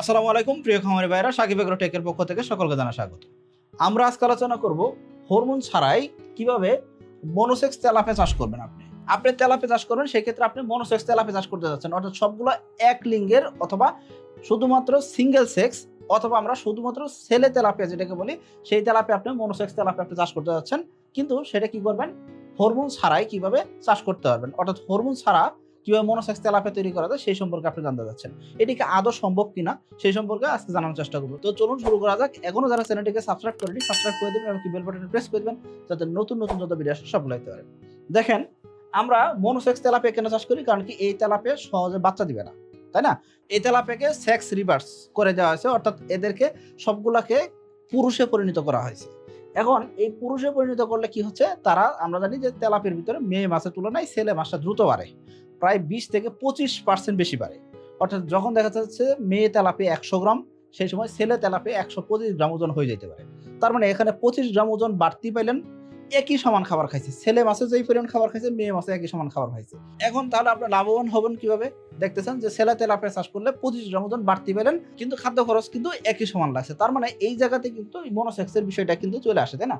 আসসালামু আলাইকুম, প্রিয় খামারি ভাইরা সাকিব এগ্রো টেকের পক্ষ থেকে সকলকে জানা স্বাগত। আমরা আজকে আলোচনা করব হরমোন ছাড়াই কীভাবে মনোসেক্স তেলাপে চাষ করবেন আপনি। আপনি তেলাপে চাষ করবেন, সেক্ষেত্রে আপনি মনোসেক্স তেলাপে চাষ করতে যাচ্ছেন। অর্থাৎ সবগুলো এক লিঙ্গের অথবা শুধুমাত্র সিঙ্গেল সেক্স অথবা আমরা শুধুমাত্র ছেলে তেলাপিয়া যেটাকে বলি, সেই তেলাপে আপনি মনোসেক্স তেলাপে আপনি চাষ করতে যাচ্ছেন। কিন্তু সেটা কি করবেন? হরমোন ছাড়াই কীভাবে চাষ করতে পারবেন? অর্থাৎ হরমোন ছাড়া কীভাবে মনোসেক্স তেলাপে তৈরি করা যায়, সেই সম্পর্কে আপনি জানতে যাচ্ছেন এটিকে আদৌ সম্ভব কিনা, সেই সম্পর্কে আজকে জানানোর চেষ্টা করব। তো চলুন শুরু করা যাক। এখনও যারা চ্যানেলটিকে সাবস্ক্রাইব করেনি সাবস্ক্রাইব করে দেবেন এবং বেল বাটনে প্রেস করে দেবেন, যাতে নতুন নতুন যত ভিডিও আসে সব লাগতে পারে দেখেন, আমরা মনোসেক্স তেলাপে কেন চাষ করি? কারণ কি এই তেলাপে সহজে বাচ্চা দিবে না, তাই না? এই তেলাপেকে সেক্স রিভার্স করে দেওয়া হয়েছে, অর্থাৎ এদেরকে সবগুলাকে পুরুষে পরিণত করা হয়েছে। এখন এই পুরুষে পরিণত করলে কি হচ্ছে? তারা, আমরা জানি যে তেলাপের ভিতরে মেয়ে মাছের তুলনায় ছেলে মাছটা দ্রুত বাড়ে। প্রায় বিশ থেকে পঁচিশ পার্সেন্ট বেশি বাড়ে। অর্থাৎ যখন দেখা যাচ্ছে মেয়ে তেলাপে একশো গ্রাম, সেই সময় ছেলে তেলাপে একশো পঁচিশ গ্রাম ওজন হয়ে যেতে পারে। তার মানে এখানে পঁচিশ গ্রাম ওজন বাড়তি পাইলেন একই সমান খাবার খাইছে। ছেলে মাছে যেই পরিমাণ খাবার খাইছে, মেয়ে মাছে একই সমান খাবার খাইছে। এখন তাহলে আপনার লাভবান হবেন কীভাবে? দেখতেছেন যে ছেলে তেলাপে চাষ করলে পঁচিশ গ্রাম ওজন বাড়তি পেলেন, কিন্তু খাদ্য খরচ কিন্তু একই সমান লাগছে। তার মানে এই জায়গাতে কিন্তু মনোসেক্সের বিষয়টা কিন্তু চলে আসে, তাই না?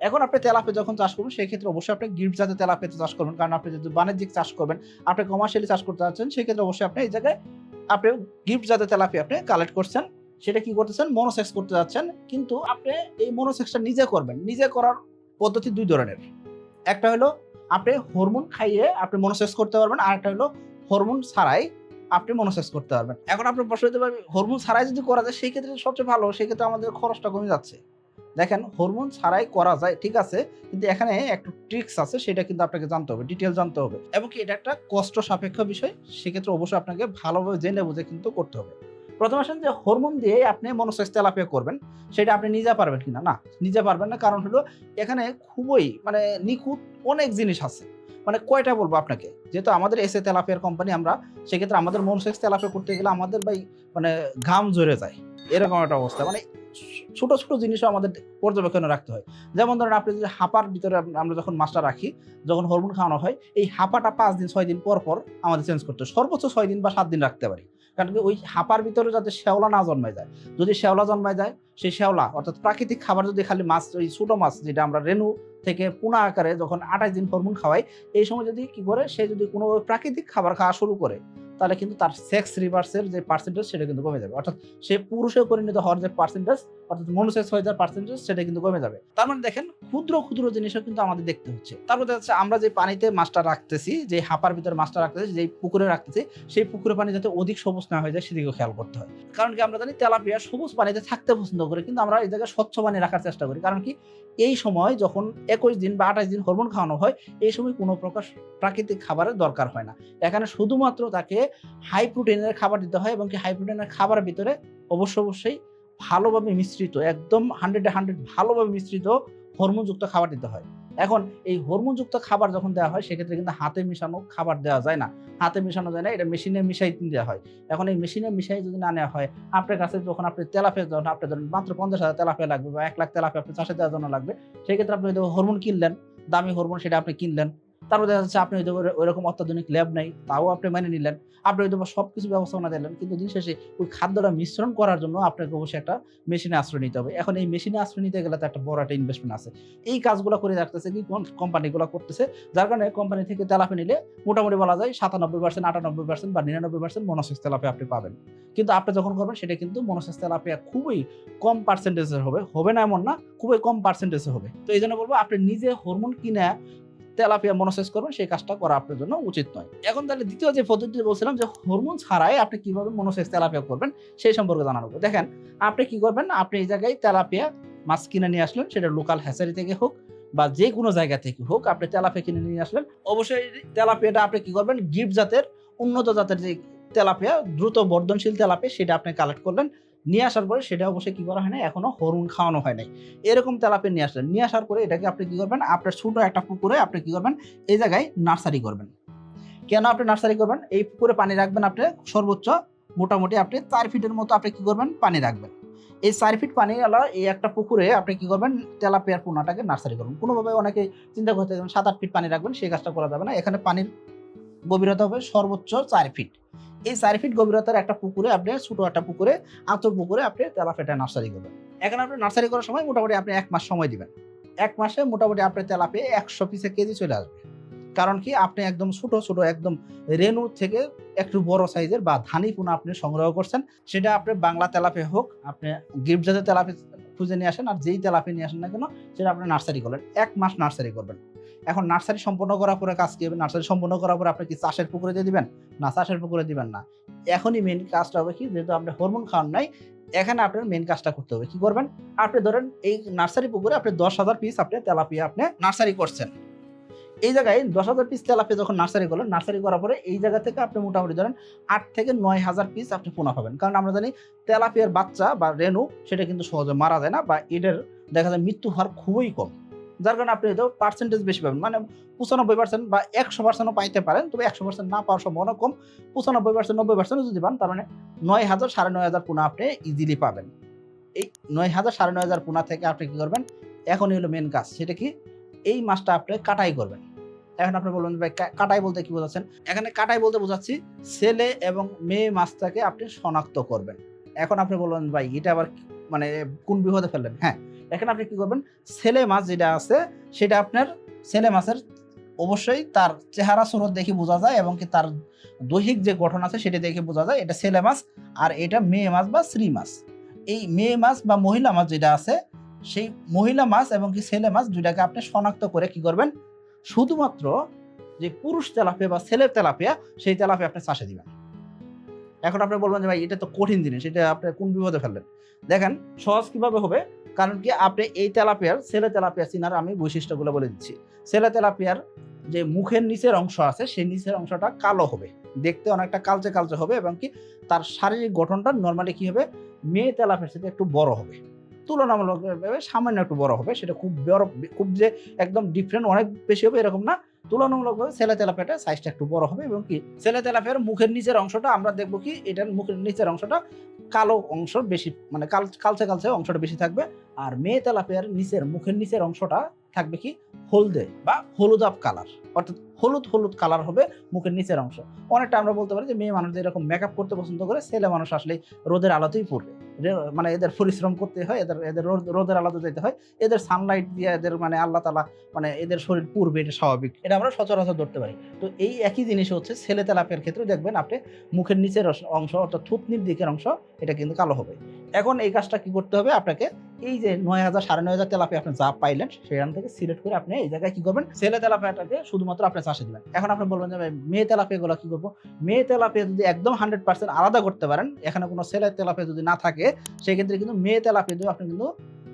এখন আপনি তেলাপে যখন চাষ করবেন সেই ক্ষেত্রে অবশ্যই আপনি গিফট জাতের তেলাপেতে চাষ করবেন। কারণ আপনি যদি বাণিজ্যিক চাষ করবেন, আপনি কমার্শিয়ালি চাষ করতে যাচ্ছেন সেই ক্ষেত্রে অবশ্যই আপনি এই জায়গায় আপনি গিফট জাতের তেলাপি আপনি কালেক্ট করছেন। সেটা কি করতেছেন? মনোসেক্স করতে যাচ্ছেন। কিন্তু আপনি এই মনোসেক্সটা নিজে করবেন। নিজে করার পদ্ধতি দুই ধরনের। একটা হলো আপনি হরমোন খাইয়ে আপনি মনোসেক্স করতে পারবেন, আর একটা হলো হরমোন ছাড়াই আপনি মনোসেক্স করতে পারবেন। এখন আপনি প্রশ্ন দিতে পারবেন হরমোন ছাড়াই যদি করা যায় সেই ক্ষেত্রে সবচেয়ে ভালো সেই ক্ষেত্রে আমাদের খরচটা কমে যাচ্ছে। দেখেন হরমোন ছাড়াই করা যায়, ঠিক আছে? কিন্তু এখানে একটু ট্রিক্স আছে, সেটা কিন্তু আপনাকে জানতে হবে ডিটেল জানতে হবে। এবং কি এটা একটা কষ্ট সাপেক্ষ বিষয়, সেক্ষেত্রে অবশ্যই আপনাকে ভালোভাবে জেনে বুঝে কিন্তু করতে হবে। প্রথম আসেন যে হরমোন দিয়ে আপনি মনোসেক্স তেলাপিয়া করবেন, সেটা আপনি নিজে পারবেন কিনা? না, নিজে পারবেন না, কারণ হলো এখানে খুবই মানে নিখুঁত অনেক জিনিস আছে। মানে কয়টা বলব আপনাকে? যেহেতু আমাদের এসে তেলাপিয়ার কোম্পানি আমরা, সেক্ষেত্রে আমাদের মনোসেক্স তেলাপিয়া করতে গেলে আমাদের ভাই মানে ঘাম জড়ে যায়, এরকম একটা অবস্থা। মানে ছোট ছোট জিনিসও আমাদের পর্যবেক্ষণে রাখতে হয়। যেমন ধরেন আপনি যদি হাঁপার ভিতরে আমরা যখন মাছটা রাখি, যখন হরমোন খাওয়ানো হয়, এই হাঁপাটা পাঁচ দিন, ছয় দিন পর পর আমাদের চেঞ্জ করতে হয়। সর্বোচ্চ ছয় দিন বা সাত দিন রাখতে পারি। কারণ ওই হাঁপার ভিতরে যাতে শ্যাওলা না জন্মায় যায়। যদি শ্যাওলা জন্মায় যায়, সেই শ্যাওলা, অর্থাৎ প্রাকৃতিক খাবার যদি খালি মাছ, ওই ছোটো মাছ, যেটা আমরা রেনু থেকে পোনা আকারে যখন আঠাশ দিন হরমোন খাওয়াই, এই সময় যদি কি করে, সে যদি কোনো প্রাকৃতিক খাবার খাওয়া শুরু করে তাহলে কিন্তু তার সেক্স রিভার্সের যে পার্সেন্টেজ সেটা কিন্তু কমে যাবে। অর্থাৎ সে পুরুষে পরিণত হওয়ার যে পার্সেন্টেজ অর্থাৎ মনোসেক্স হয়ে যাওয়ার পার্সেন্টেজ সেটা কিন্তু কমে যাবে। তার মানে দেখেন, ক্ষুদ্র ক্ষুদ্র জিনিসও কিন্তু আমাদের দেখতে হচ্ছে। তারপর দেখা যাচ্ছে আমরা যে পানিতে মাছটা রাখতেছি, যে হাঁপার ভিতরে মাছটা রাখতেছি যে পুকুরে রাখতেছি, সেই পুকুরে পানি যাতে অধিক সবুজ না হয়ে যায়, সেদিকেও খেয়াল করতে হয়। কারণ কি আমরা জানি, তেলাপিয়া সবুজ পানিতে থাকতে পছন্দ করে, কিন্তু আমরা এই জায়গায় স্বচ্ছ পানি রাখার চেষ্টা করি। কারণ কি, এই সময় যখন একুশ দিন বা আঠাশ দিন হরমোন খাওয়ানো হয়, এই সময় কোনো প্রকার প্রাকৃতিক খাবারের দরকার হয় না। এখানে শুধুমাত্র তাকে হাই প্রোটিনের খাবার দিতে হয় এবং কি হাই প্রোটিনের খাবারের ভিতরে অবশ্য অবশ্যই ভালোভাবে মিশ্রিত, একদম হান্ড্রেডে হান্ড্রেড ভালোভাবে মিশ্রিত হরমোনযুক্ত খাবার দিতে হয়। এখন এই হরমোনযুক্ত খাবার যখন দেওয়া হয়, সেক্ষেত্রে কিন্তু হাতে মিশানো খাবার দেওয়া যায় না। হাতে মিশানো যায় না, এটা মেশিনে মিশাই দেওয়া হয়। এখন এই মেশিনে মিশাই যদি না নেওয়া হয়, আপনার কাছে যখন আপনি তেলাপে যখন আপনি ধরেন মাত্র পঞ্চাশ হাজার তেলাপে লাগবে বা এক লাখ তেলাপে আপনি চাষে দেওয়ার জন্য লাগবে, সেক্ষেত্রে আপনি হরমোন কিনলেন, দামি হরমোন সেটা আপনি কিনলেন তারপর দেখা যাচ্ছে আপনি হয়তো ওই- ওইরকম অত্যাধুনিক ল্যাব নেই, তাও আপনি মেনে নিলেন। আপনি হয়তো সব কিছু ব্যবস্থাপনা দিলেন কিন্তু দিন শেষে ওই খাদ্যটা মিশ্রণ করার জন্য আপনাকে অবশ্যই একটা মেশিনে আশ্রয় নিতে হবে। এখন এই মেশিনে আশ্রয় নিতে গেলে তো একটা বড় একটা ইনভেস্টমেন্ট আছে। এই কাজগুলো করে রাখতেছে কি কোম্পানিগুলো করতেছে, যার কারণে কোম্পানি থেকে তেলাপি নিলে মোটামুটি বলা যায় সাতানব্বই পার্সেন্ট আটানব্বই পার্সেন্ট বা নিরানব্বই পার্সেন্ট মনোসেক্স তেলাপি আপনি পাবেন। কিন্তু আপনি যখন করবেন, সেটা কিন্তু মনোসেক্স তেলাপিয়া খুবই কম পার্সেন্টেজের হবে। হবে না এমন না, খুবই কম পার্সেন্টেজে হবে। তো এই জন্য বলব, আপনি নিজে হরমোন কিনে তেলাপিয়া মনোসেস করবেন, সেই কাজটা করা আপনার জন্য উচিত নয়। এখন তাহলে দ্বিতীয় যে পদ্ধতি বলছিলাম যে হরমোন ছাড়াই আপনি কীভাবে মনোসেস তেলাপিয়া করবেন, সেই সম্পর্কে জানানো দেখেন, আপনি কি করবেন, আপনি এই জায়গায় তেলাপিয়া মাছ কিনে নিয়ে আসলেন, সেটা লোকাল হ্যাচারি থেকে হোক বা যে কোনো জায়গা থেকে হোক, আপনি তেলাপিয়া কিনে নিয়ে আসলেন। অবশ্যই তেলাপিয়াটা আপনি কি করবেন, গিফট জাতের, উন্নত জাতের যে তেলাপিয়া, দ্রুত বর্ধনশীল তেলাপিয়া, সেটা আপনি কালেক্ট করলেন। নিয়ে আসার পরে সেটা অবশ্যই কি করা হয় না এখনও হরুন খাওয়ানো হয় নাই। এরকম তেলাপিয়া নিয়ে আসলেন। নিয়ে আসার পরে এটাকে আপনি কি করবেন, আপনার ছোট একটা পুকুরে আপনি কি করবেন, এই জায়গায় নার্সারি করবেন। কেন আপনি নার্সারি করবেন? এই পুকুরে পানি রাখবেন আপনি সর্বোচ্চ মোটামুটি আপনি চার ফিটের মতো আপনি কি করবেন, পানি রাখবেন। এই চার ফিট পানি আলা এই একটা পুকুরে আপনি কি করবেন, তেলাপিয়ার পোনাটাকে নার্সারি করবেন। কোনোভাবে অনেকে চিন্তা করতে সাত, আট ফিট পানি রাখবেন, সেই কাজটা করা যাবে না। এখানে পানির গভীরতা হবে সর্বোচ্চ চার ফিট। এই চার ফিট গভীরতার একটা পুকুরে আপনি, ছোটো একটা পুকুরে, আতর পুকুরে আপনি তেলাপিয়াটা নার্সারি করবেন। এখানে আপনি নার্সারি করার সময় মোটামুটি আপনি এক মাস সময় দিবেন। এক মাসে মোটামুটি আপনার তেলাপিয়া একশো পিসে কেজি চলে আসবে। কারণ কি, আপনি একদম ছোট ছোট একদম রেনু থেকে একটু বড় সাইজের বা ধানি পোনা আপনি সংগ্রহ করছেন, সেটা আপনি বাংলা তেলাপে হোক, আপনি গিফট জাতের তেলাপি খুঁজে নিয়ে আসেন, আর যেই তেলাপি নিয়ে আসেন না কেন, সেটা আপনি নার্সারি করলেন। এক মাস নার্সারি করবেন। এখন নার্সারি সম্পূর্ণ করার পরে কাজ কি হবে? নার্সারি সম্পন্ন করার পরে আপনি কি চাষের পুকুরে দিয়ে দিবেন? না, চাষের পুকুরে দিবেন না। এখনই মেন কাজটা হবে কি? যেহেতু আপনি হরমোন খাওয়ান নাই, এখানে আপনার মেন কাজটা করতে হবে। কি করবেন? আপনি ধরেন এই নার্সারি পুকুরে আপনি দশ হাজার পিস আপনি তেলাপিয়া আপনি নার্সারি করছেন। এই জায়গায় দশ হাজার পিস তেলাপিয়া যখন নার্সারি করলেন নার্সারি করার পরে এই জায়গা থেকে আপনি মোটামুটি ধরেন আট থেকে নয় হাজার পিস আপনি পোনা পাবেন। কারণ আমরা জানি তেলাপিয়ার বাচ্চা বা রেনু সেটা কিন্তু সহজে মারা যায় না বা এদের দেখা যায় মৃত্যু হার খুবই কম। যার কারণে আপনি হয়তো পার্সেন্টেজ বেশি পাবেন। মানে পঁচানব্বই পার্সেন্ট বা একশো পার্সেন্টও পাইতে পারেন, তবে একশো পার্সেন্ট না পাওয়ার সম্ভাবনা কম। পঁচানব্বই পার্সেন্ট নব্বই পার্সেন্টও যদি পান, তার মানে নয় হাজার, সাড়ে নয় হাজার পোনা আপনি ইজিলি পাবেন। এই নয় হাজার, সাড়ে নয় হাজার পোনা থেকে আপনি কি করবেন? এখনই হলো মেন কাজ, সেটা কি এই মাছটা আপনি কাটাই করবেন। এখন আপনি বলবেন ভাই কাটাই বলতে কি বোঝাচ্ছেন? এখানে কাটাই বলতে বোঝাচ্ছি, ছেলে এবং মেয়ে মাছটাকে আপনি শনাক্ত করবেন। এখন আপনি বলবেন ভাই, এটা আবার মানে কোন বিপদে ফেললেন? হ্যাঁ এখানে আপনি কি করবেন? ছেলে মাছ যেটা আছে, সেটা আপনার ছেলে মাছের অবশ্যই তার চেহারা সুরত দেখে বোঝা যায় এবং কি তার দৈহিক যে গঠন আছে, সেটা দেখে বোঝা যায়। এটা ছেলে মাছ আর এটা মেয়ে মাছ বা স্ত্রী মাছ। এই মেয়ে মাছ বা মহিলা মাছ যেটা আছে, সেই মহিলা মাছ এবং কি ছেলে মাছ দুইটাকে আপনি শনাক্ত করে কি করবেন? শুধুমাত্র যে পুরুষ তেলাপিয়া বা ছেলের তেলাপিয়া, সেই তেলাপিয়া আপনি চাষে দিবেন। এখন আপনি বলবেন যে ভাই, এটা তো কঠিন জিনিস, এটা আপনি কোন বিপদে ফেললেন? দেখেন, সহজ কীভাবে হবে? কারণ কি, আপনি এই তেলাপিয়ার, ছেলে তেলাপিয়া চিনার আমি বৈশিষ্ট্যগুলো বলে দিচ্ছি। ছেলে তেলাপিয়ার যে মুখের নিচের অংশ আছে, সেই নিচের অংশটা কালো হবে। দেখতে অনেকটা কালচে কালচে হবে এবং কি, তার শারীরিক গঠনটা নর্মালি কি হবে? মেয়ে তেলাপিয়ার সাথে একটু বড় হবে। তুলনামূলকভাবে সামান্য একটু বড় হবে, সেটা খুব বড়, খুব যে একদম ডিফারেন্ট অনেক বেশি হবে এরকম না। তুলনামূলকভাবে ছেলে তেলাপিয়াটা সাইজটা একটু বড় হবে এবং কি ছেলে তেলাপিয়ার মুখের নিচের অংশটা আমরা দেখব কি, এটার মুখের নিচের অংশটা কালো অংশ বেশি মানে কাল, কালচে কালচে অংশটা বেশি থাকবে আর মেয়ে তেলাপিয়ার নিচের, মুখের নিচের অংশটা থাকবে কি, হলদে বা হলুদাব কালার অর্থাৎ হলুদ হলুদ কালার হবে মুখের নিচের অংশ। অনেকটা আমরা বলতে পারি যে মেয়ে মানুষ যেরকম মেকআপ করতে পছন্দ করে, ছেলে মানুষ আসলে রোদের আলোতেই পড়বে। মানে এদের পরিশ্রম করতে হয়, এদের এদের রোদের আলোতে যেতে হয়, এদের সানলাইট দিয়ে এদের মানে আল্লাহ তালা মানে এদের শরীর পূর্বে এটা স্বাভাবিক। এটা আমরা সচরাচর ধরতে পারি। তো এই একই জিনিস হচ্ছে ছেলে তেলাপের ক্ষেত্রে দেখবেন আপনি মুখের নিচের অংশ অর্থাৎ থুতনির দিকের অংশ, এটা কিন্তু কালো হবে। এখন এই কাজটা কি করতে হবে? আপনাকে এই যে নয় হাজার, সাড়ে নয় হাজার তেলাপি আপনি যা পাইলেন, সেখান থেকে সিলেক্ট করে আপনি এই জায়গায় কি করবেন? ছেলে তেলাপিয়াটাকে শুধুমাত্র আপনি চাষে দিবেন। এখন আপনি বলবেন যে মেয়ে তেলাপিয়াগুলো কি করব? মেয়ে তেলাপিয়া যদি একদম হান্ড্রেড পার্সেন্ট আলাদা করতে পারেন, এখানে কোনো ছেলে তেলাপিয়া যদি না থাকে, সেক্ষেত্রে কিন্তু মেয়ে তেলাপিয়া দিয়ে আপনি কিন্তু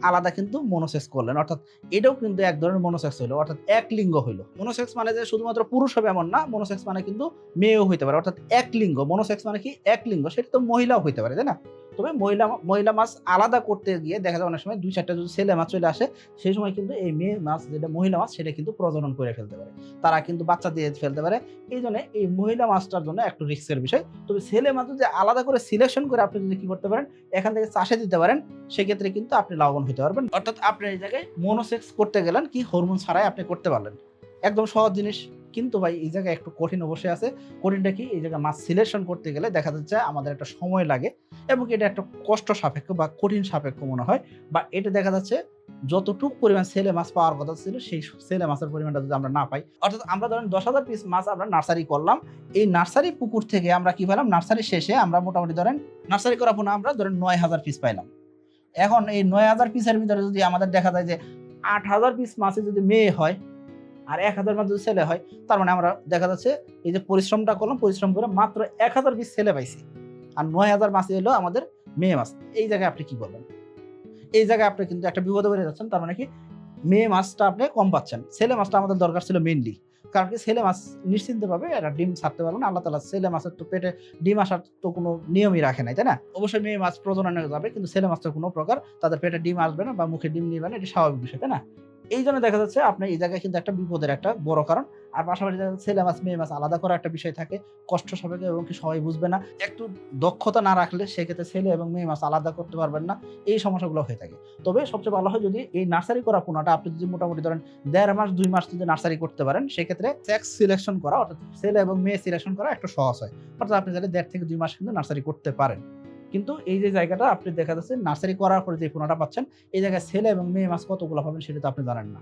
আলাদা কিন্তু মনোসেক্স করলেন। অর্থাৎ এটাও কিন্তু এক ধরনের মনোসেক্স হইল, অর্থাৎ এক লিঙ্গ হইল। মনোসেক্স মানে যে শুধুমাত্র পুরুষ হবে এমন না মনোসেক্স মানে কিন্তু মেয়েও হইতে পারে। অর্থাৎ এক লিঙ্গ মনোসেক্স মানে কি? এক লিঙ্গ, সেটা তো মহিলাও হইতে পারে, তাই না? তবে মহিলা মহিলা মাছ আলাদা করতে গিয়ে দেখা যায় অনেক সময় দুই চারটা যদি ছেলে মাছ চলে আসে, সেই সময় কিন্তু এই মেয়ে মাছ, যেটা মহিলা মাছ, সেটা কিন্তু প্রজনন করে ফেলতে পারে। তারা কিন্তু বাচ্চা দিয়ে ফেলতে পারে। এই জন্য এই মহিলা মাছটার জন্য একটু রিস্কের বিষয়। তবে ছেলে মাছ যদি আলাদা করে সিলেকশন করে আপনি যদি কি করতে পারেন, এখান থেকে চাষে দিতে পারেন, সেক্ষেত্রে কিন্তু আপনি লাভবান হতে পারবেন। অর্থাৎ আপনি এই জায়গায় মনোসেক্স করতে গেলেন, কি হরমোন ছাড়াই আপনি করতে পারলেন। একদম সহজ জিনিস। কিন্তু ভাই, এই জায়গায় একটু কঠিন অবশ্যই আছে। কঠিনটা কি? এই জায়গায় মাছ সিলেকশন করতে গেলে দেখা যাচ্ছে আমাদের একটা সময় লাগে এবং এটা একটা কষ্ট সাপেক্ষ বা কঠিন সাপেক্ষ মনে হয়। বা এটা দেখা যাচ্ছে যতটুকু পরিমাণ ছেলে মাছ পাওয়ার কথা ছিল, সেই ছেলে মাছের পরিমাণটা যদি আমরা না পাই, অর্থাৎ আমরা ধরেন দশ হাজার পিস মাছ আমরা নার্সারি করলাম, এই নার্সারি পুকুর থেকে আমরা কি পেলাম? নার্সারি শেষে আমরা মোটামুটি ধরেন নার্সারি করার পর আমরা ধরেন নয় হাজার পিস পাইলাম। এখন এই নয় হাজার পিসের ভিতরে যদি আমাদের দেখা যায় যে আট হাজার পিস মাছে যদি মেয়ে হয় আর এক হাজার যদি ছেলে হয়, তার মানে আমরা দেখা যাচ্ছে এই যে পরিশ্রমটা করলাম, পরিশ্রম করে মাত্র এক হাজার পিস ছেলে পাইছি। আর নয় হাজার মাছ এলো আমাদের মেয়ে মাছ এই জায়গায় আপনি কি করবেন এই জায়গায় আপনি কিন্তু একটা বিপদে বেড়ে যাচ্ছেন, তার মানে কি মেয়ে মাছটা আপনি কম পাচ্ছেন। ছেলে মাছটা আমাদের দরকার ছিল মেনলি কারণ কি ছেলে মাছ নিশ্চিন্তভাবে এরা ডিম ছাড়তে পারবে না, আল্লাহ তালা ছেলে মাছের তো পেটে ডিম আসার তো কোনো নিয়মই রাখে নাই, তাই না? অবশ্যই মেয়ে মাছ প্রজননে যাবে, কিন্তু ছেলে মাছটা কোনো প্রকার তাদের পেটে ডিম আসবে না বা মুখে ডিম নিবে না, এটা স্বাভাবিক বিষয়, তাই না? এই জন্য দেখা যাচ্ছে আপনার এই জায়গায় কিন্তু একটা বিপদের একটা বড় কারণ। আর পাশাপাশি দেখা যাচ্ছে ছেলে মাছ, মেয়ে মাছ আলাদা করা একটা বিষয় থাকে, কষ্ট সাপেক্ষ এবং কি সবাই বুঝবে না। একটু দক্ষতা না রাখলে সেক্ষেত্রে ছেলে এবং মেয়ে মাছ আলাদা করতে পারবেন না, এই সমস্যাগুলো হয়ে থাকে। তবে সবচেয়ে ভালো হয় যদি এই নার্সারি করা পোনাটা আপনি যদি মোটামুটি ধরেন দেড় মাস, দুই মাস যদি নার্সারি করতে পারেন, সেক্ষেত্রে সেক্স সিলেকশন করা, অর্থাৎ ছেলে এবং মেয়ে সিলেকশন করা একটু সহজ হয়। অর্থাৎ আপনি চাইলে দেড় থেকে দুই মাস কিন্তু নার্সারি করতে পারেন। কিন্তু এই যে জায়গাটা আপনি দেখা যাচ্ছে নার্সারি করার পরে যে পোনাটা পাচ্ছেন, এই জায়গায় ছেলে এবং মেয়ে মাছ কতগুলো পাবেন সেটা তো আপনি জানেন না।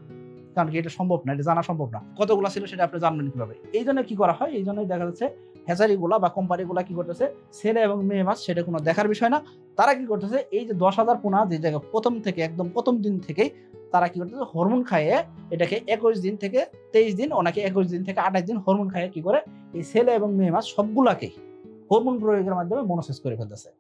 কারণ কি এটা সম্ভব না, এটা জানা সম্ভব না। কতগুলো ছিল সেটা আপনি জানবেন কীভাবে? এই জন্য কি করা হয়? এই জন্যই দেখা যাচ্ছে হ্যাচারিগুলা বা কোম্পানিগুলা কি করতেছে, ছেলে এবং মেয়ে মাছ সেটা কোনো দেখার বিষয় না। তারা কি করতেছে, এই যে দশ হাজার পোনা যে জায়গায় প্রথম থেকে, একদম প্রথম দিন থেকেই তারা কি করতেছে হরমোন খাইয়ে এটাকে একুশ দিন থেকে তেইশ দিন, ওনাকে একুশ দিন থেকে আঠাশ দিন হরমোন খাইয়ে কি করে, এই ছেলে এবং মেয়ে মাছ সবগুলাকেই হরমোন প্রয়োগের মাধ্যমে মনোসেস করে ফেলতেছে।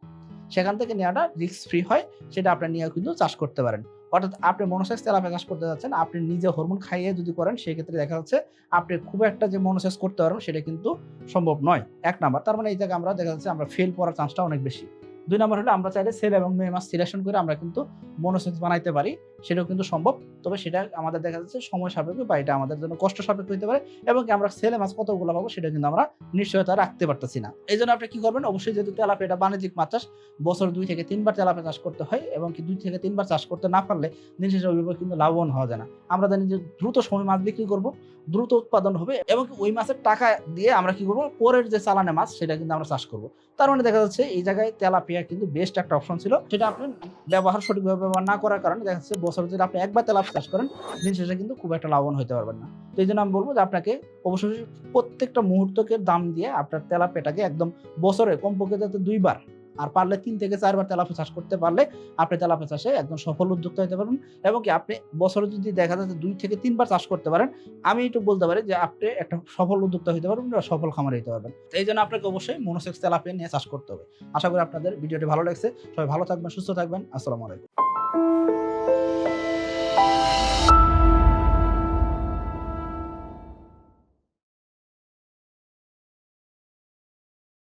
সেখান থেকে নেওয়াটা রিস্ক ফ্রি হয়, সেটা আপনি নিয়েও কিন্তু চাষ করতে পারেন। অর্থাৎ আপনি মনোসেস তেলাপে চাষ করতে যাচ্ছেন, আপনি নিজে হরমোন খাইয়ে যদি করেন, সেক্ষেত্রে দেখা যাচ্ছে আপনি খুব একটা যে মনোসেস করতে পারেন সেটা কিন্তু সম্ভব নয়। এক নাম্বার, তার মানে এই জায়গায় আমরা দেখা যাচ্ছে আমরা ফেল পড়ার চান্সটা অনেক বেশি। দুই নম্বর হলো আমরা চাইলে ছেলে এবং মেয়ে মাছ সিলেকশন করে আমরা কিন্তু মনোসেন্স বানাইতে পারি, সেটাও কিন্তু সম্ভব। তবে সেটা আমাদের দেখা যাচ্ছে সময় সাপেক্ষ বা এটা আমাদের জন্য কষ্ট সাপেক্ষ হতে পারে এবং আমরা ছেলে মাছ কতগুলো পাবো সেটা কিন্তু আমরা নিশ্চয়তা রাখতে পারতেছি না। এই জন্য আপনি কি করবেন? অবশ্যই যেহেতু তেলাপে এটা বাণিজ্যিক মাছ চাষ, বছর দুই থেকে তিনবার তেলাপে চাষ করতে হয় এবং কি দুই থেকে তিনবার চাষ করতে না পারলে দিন শেষে ওইভাবে কিন্তু লাভবান হওয়া যায় না। আমরা জানি যে দ্রুত সময় মাছ বিক্রি করব, দ্রুত উৎপাদন হবে এবং ওই মাছের টাকা দিয়ে আমরা কি করব? পরের যে চালানে মাছ সেটা কিন্তু আমরা চাষ করব। তার মানে দেখা যাচ্ছে এই জায়গায় তেলাপিয়া কিন্তু বেস্ট একটা অপশন ছিল সেটা আপনি ব্যবহার সঠিকভাবে ব্যবহার না করার কারণে দেখা যাচ্ছে বছর যদি আপনি একবার তেলাপ চাষ করেন, দিন শেষে কিন্তু খুব একটা লাভবান হতে পারবেন না। তো এই জন্য আমি বলব যে আপনাকে অবশ্যই প্রত্যেকটা মুহূর্তকে দাম দিয়ে আপনার তেলাপিয়াটাকে একদম বছরে কমপক্ষে যাতে দুইবার আর পারলে তিন থেকে চারবার তেলাপি চাষ করতে পারলে আপনি তেলাপি চাষে একদম সফল উদ্যোক্তা হতে পারবেন এবং কি আপনি বছরে যদি দেখা যাচ্ছে দুই থেকে তিনবার চাষ করতে পারেন, আমি একটু বলতে পারি যে আপনি একটা সফল উদ্যোক্তা হতে পারবেন বা সফল খামার হতে পারবেন। এই জন্য আপনাকে অবশ্যই মনোসেক্স তেলাপিয়া নিয়ে চাষ করতে হবে। আশা করি আপনাদের ভিডিওটি ভালো লাগছে। সবাই ভালো থাকবেন, সুস্থ থাকবেন। আসসালামু আলাইকুম।